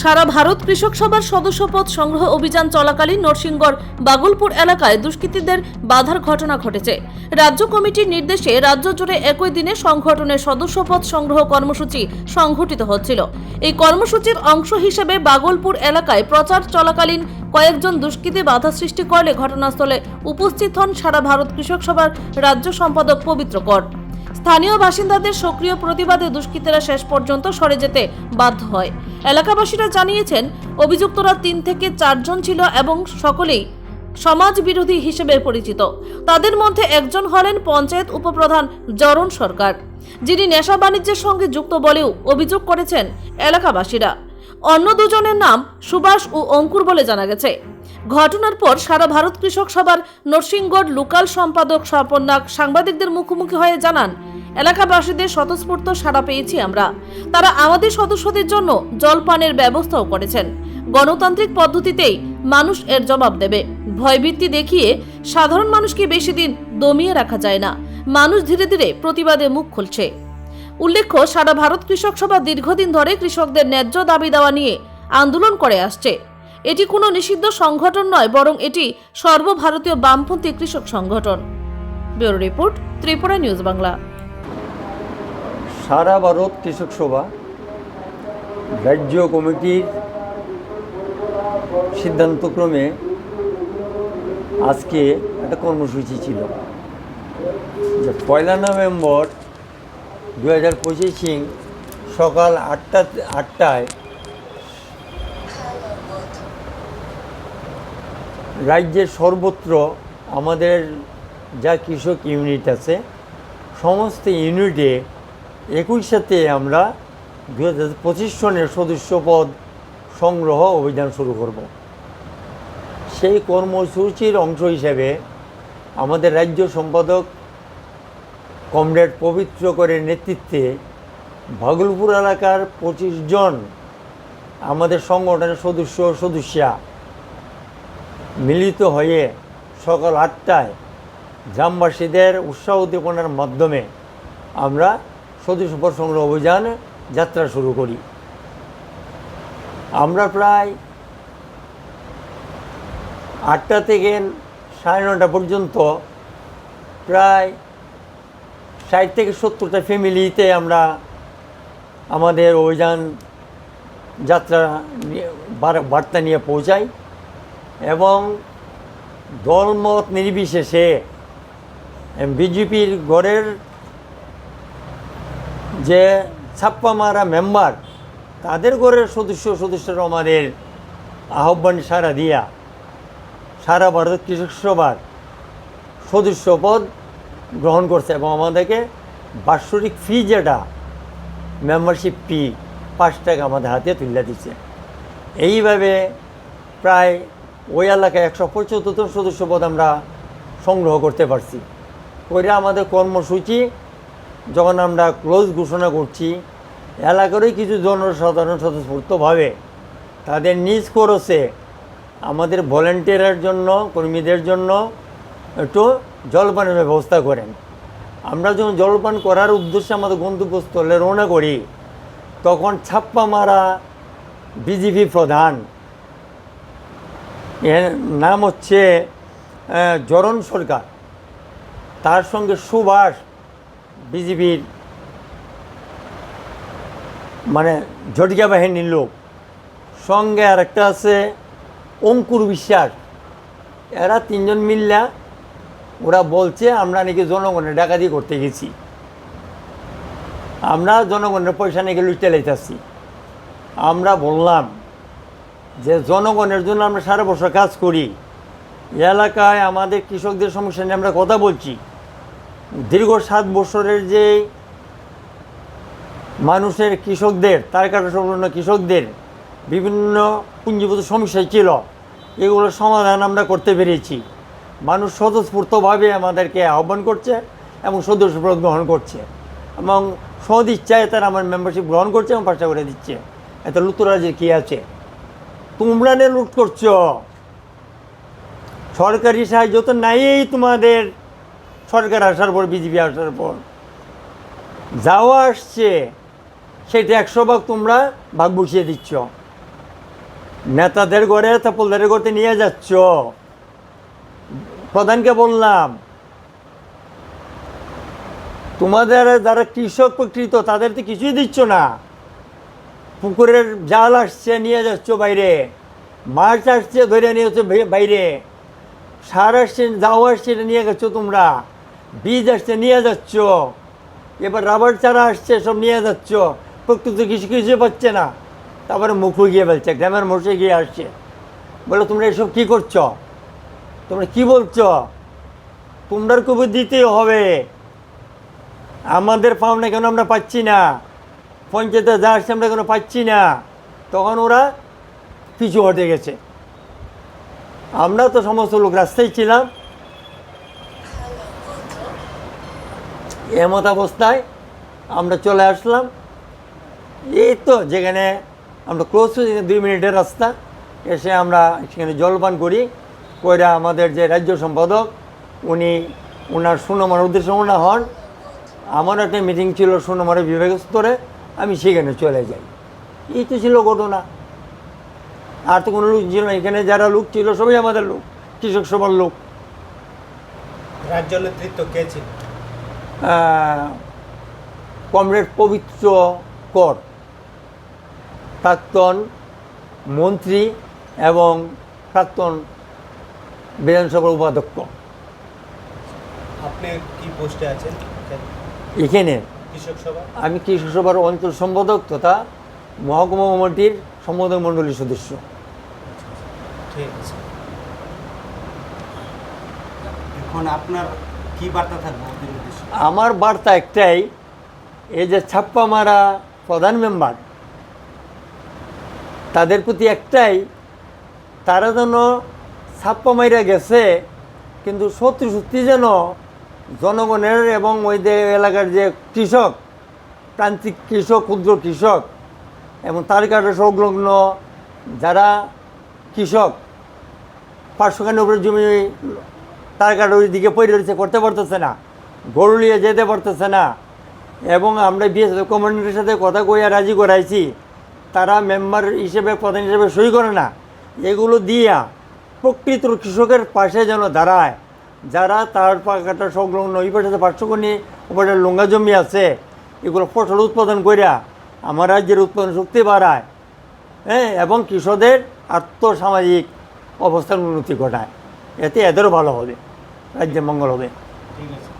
সারা ভারত কৃষক সভার সদস্যপদ সংগ্রহ অভিযান চলাকালীন নরসিংগড় বাগলপুর এলাকায় দুষ্কৃতীদের বাধার ঘটনা ঘটেছে। রাজ্য কমিটির নির্দেশে রাজ্য জুড়ে একই দিনে সংগঠনের সদস্যপদ সংগ্রহ কর্মসূচি সংঘটিত হচ্ছিল। এই কর্মসূচির অংশ হিসেবে বাগলপুর এলাকায় প্রচার চলাকালীন কয়েকজন দুষ্কৃতী বাধা সৃষ্টি করলে ঘটনাস্থলে উপস্থিত হন সারা ভারত কৃষক সভার রাজ্য সম্পাদক পবিত্র কর। স্থানীয় বাসিন্দাদের সক্রিয় প্রতিবাদে দুষ্কৃতীরা শেষ পর্যন্ত সরে যেতে বাধ্য হয়। এলাকাবাসীরা জানিয়েছেন, অভিযুক্তরা তিন থেকে চারজন ছিল এবং সকলেই সমাজ বিরোধী হিসেবে পরিচিত। তাদের মধ্যে একজন হলেন পঞ্চায়েত উপপ্রধান জরণ সরকার, যিনি নেশা বাণিজ্যের সঙ্গে যুক্ত বলেও অভিযোগ করেছেন এলাকাবাসীরা। অন্য দুজনের নাম সুভাষ ও অঙ্কুর বলে জানা গেছে। ঘটনার পর সারা ভারত কৃষক সভার নরসিংগড় লোকাল সম্পাদক স্বপন্নাক সাংবাদিকদের মুখোমুখি হয়ে জানান এলাকাবাসীদের স্বতঃস্ফূর্ত সাড়া পেয়েছি আমরা। তারা আমাদের সদস্যদের জন্য জলপানের ব্যবস্থাও করেছেন। গণতান্ত্রিক পদ্ধতিতেই মানুষ এর জবাব দেবে। ভয়ভীতি দেখিয়ে সাধারণ মানুষকে বেশি দিন দমিয়ে রাখা যায় না। মানুষ ধীরে ধীরে প্রতিবাদে মুখ খুলছে। উল্লেখ্য, সারা ভারত কৃষক সভা দীর্ঘদিন ধরে কৃষকদের ন্যায্য দাবি দেওয়া নিয়ে আন্দোলন করে আসছে। এটি কোনো নিষিদ্ধ সংগঠন নয়, বরং এটি সর্বভারতীয় বামপন্থী কৃষক সংগঠন। Bureau report Tripura news Bangla. সারা ভারত কৃষক সভা, রাজ্য কমিটির সিদ্ধান্তক্রমে আজকে একটা কর্মসূচি ছিল যে পয়লা নভেম্বর দু হাজার পঁচিশে সকাল আটটা, আটটায় রাজ্যের সর্বত্র আমাদের যা কৃষক ইউনিট আছে, সমস্ত ইউনিটে একই সাথে আমরা দু হাজার পঁচিশ সনের সদস্যপদ সংগ্রহ অভিযান শুরু করব। সেই কর্মসূচির অংশ হিসেবে আমাদের রাজ্য সম্পাদক কমরেড পবিত্র করে নেতৃত্বে ভাগলপুর এলাকার পঁচিশ জন আমাদের সংগঠনের সদস্য সদস্যা মিলিত হয়ে সকাল আটটায় গ্রামবাসীদের উৎসাহ উদ্দীপনার মাধ্যমে আমরা সদস্যপদ সংগ্রহ অভিযান যাত্রা শুরু করি। আমরা প্রায় আটটা থেকে সাড়ে নটা পর্যন্ত প্রায় ষাট থেকে সত্তরটা ফ্যামিলিতে আমরা আমাদের অভিযান যাত্রা বার্তা নিয়ে পৌঁছাই এবং দলমত নির্বিশেষে বিজেপির গড়ের যে ছাপ্পা মারা মেম্বার, তাদের ঘরের সদস্য সদস্যরা আমাদের আহ্বান সারা দিয়া, সারা ভারত কৃষক সভার সদস্য পদ গ্রহণ করছে এবং আমাদেরকে বাৎসরিক ফি যেটা মেম্বারশিপ ফি পাঁচ টাকা আমাদের হাতে তুলে দিচ্ছে। এইভাবে প্রায় ওই এলাকায় একশো পঁচাত্তর সদস্য পদ আমরা সংগ্রহ করতে পারছি। করে আমাদের কর্মসূচি যখন আমরা ক্লোজ ঘোষণা করছি, এলাকারই কিছু জনসাধারণ স্বতঃস্ফূর্তভাবে তাদের নিজ খরচে আমাদের ভলেন্টিয়ারের জন্য, কর্মীদের জন্য একটু জলপানের ব্যবস্থা করেন। আমরা যখন জলপান করার উদ্দেশ্যে আমাদের গন্তব্যস্থলে রওনা করি, তখন ছাপ্পা মারা বিজেপি প্রধান, এর নাম হচ্ছে জরন সরকার। তার সঙ্গে সুভাষ বিজেপির মানে ঝটিকা বাহিনীর লোক। সঙ্গে আর একটা আছে অঙ্কুর বিশ্বাস। এরা তিনজন মিল্লা। ওরা বলছে, আমরা নাকি জনগণের ডাকাতি করতে গেছি। আমরা জনগণের পয়সা নাকি লুটতে লাইতেছি। আমরা বললাম যে, জনগণের জন্য আমরা সারা বছর কাজ করি। এলাকায় আমাদের কৃষকদের সমস্যা নিয়ে আমরা কথা বলছি। দীর্ঘ সাত বছরের যে মানুষের কৃষকদের, তার কাটা সম্পন্ন কৃষকদের বিভিন্ন পুঞ্জীভূত সমস্যা ছিল, এগুলোর সমাধান আমরা করতে পেরেছি। মানুষ স্বতঃস্ফূর্তভাবে আমাদেরকে আহ্বান করছে এবং সদস্যপদ গ্রহণ করছে এবং সদ ইচ্ছায় তারা আমার মেম্বারশিপ গ্রহণ করছে এবং পাশটা করে দিচ্ছে। এত লুতুরাজের কী আছে? তোমরা নে লুট করছ। সরকারি সাহায্য তো নাই তোমাদের সরকার আসার পর, বিজেপি আসার পর। যাওয়া আসছে, সেটা একশো ভাগ তোমরা ভাগ বসিয়ে দিচ্ছ। নেতাদের ঘরে তাপলদারের ঘরতে নিয়ে যাচ্ছ। প্রধানকে বললাম, তোমাদের যারা কৃষক প্রকৃত, তাদের তো কিছুই দিচ্ছ না। পুকুরের জাল আসছে, নিয়ে যাচ্ছ বাইরে। মাছ আসছে, ধরে নিয়ে যাচ্ছ বাইরে। সার আসছে যাও আসছে নিয়ে গেছো তোমরা। বীজ আসছে, নিয়ে যাচ্ছ। এবার রাবার চারা আসছে, সব নিয়ে যাচ্ছ। প্রকৃত কিছু কিছু পাচ্ছে না। তারপরে মুখ গিয়ে বলছে, গ্রামের মোষে গিয়ে আসছে। বলে, তোমরা এসব কি করছ? তোমরা কি বলছো? তোমরা কবি দিতে হবে। আমাদের পাওনা কেন আমরা পাচ্ছি না? পঞ্চায়েতে যা আসছে আমরা কেন পাচ্ছি না? তখন ওরা পিছু হটে গেছে। আমরা তো সমস্ত লোক রাস্তায় ছিলাম। এমত অবস্থায় আমরা চলে আসলাম। এই তো যেখানে আমরা ক্লোজ দুই মিনিটের রাস্তা। এসে আমরা সেখানে জলপান করি। কইরা আমাদের যে রাজ্য সম্পাদক, উনি ওনার সুনমার উদ্দেশ্যে ওনা হন। আমার একটা মিটিং ছিল সুনমারের বিভাগ স্তরে আমি সেখানে চলে যাই। এই তো ছিল ঘটনা। আর তো কোনো লোক ছিল না। এখানে যারা লোক ছিল, সবই আমাদের লোক, কৃষক সবার লোক। রাজ্য নেতৃত্ব কে ছিল? কমরেড পবিত্র কর। প্রাক্তন মন্ত্রী এবং প্রাক্তন বিধানসভার উপাধ্যক্ষ। আপনি কি পোস্টে আছেন? এখানে? আমি কৃষক সভার অঞ্চল সম্পাদক তথা মহকুমা কমিটির সম্পাদক মণ্ডলীর সদস্য। ঠিক আছে। এখন আপনার আমার বার্তা একটাই, এই যে ছাপ্পা মারা প্রধান মেম্বার, তাদের প্রতি একটাই, তারা যেন ছাপ্পা মাইরা গেছে, কিন্তু সত্যি সত্যি যেন জনগণের এবং ওই যে এলাকার যে কৃষক, প্রান্তিক কৃষক, ক্ষুদ্র কৃষক, এবং তার কাটা সংলগ্ন যারা কৃষক পাঁচশোখানের উপরে জমি তার কাটা ওই দিকে পরিচালিত করতে পারতেছে না। গরু নিয়ে যেতে পারতেছে না। এবং আমরা বিএসএফ কমান্ডারের সাথে কথা কইয়া রাজি করাইছি। তারা মেম্বার হিসেবে, প্রধান হিসেবে সই করে না। এগুলো দিয়া প্রকৃত কৃষকের পাশে যেন দাঁড়ায়। যারা তার কাটা সংলগ্ন ওই পাশে পার্শ্বকর্ণী ওপাশে লঙ্গা জমি আছে, এগুলো ফসল উৎপাদন করিয়া আমার রাজ্যের উৎপাদন শক্তি বাড়ায়। হ্যাঁ এবং কৃষকদের আর্থসামাজিক অবস্থার উন্নতি ঘটায়। এতে এদেরও ভালো হবে রাজ্যের মঙ্গল হবে ঠিক আছে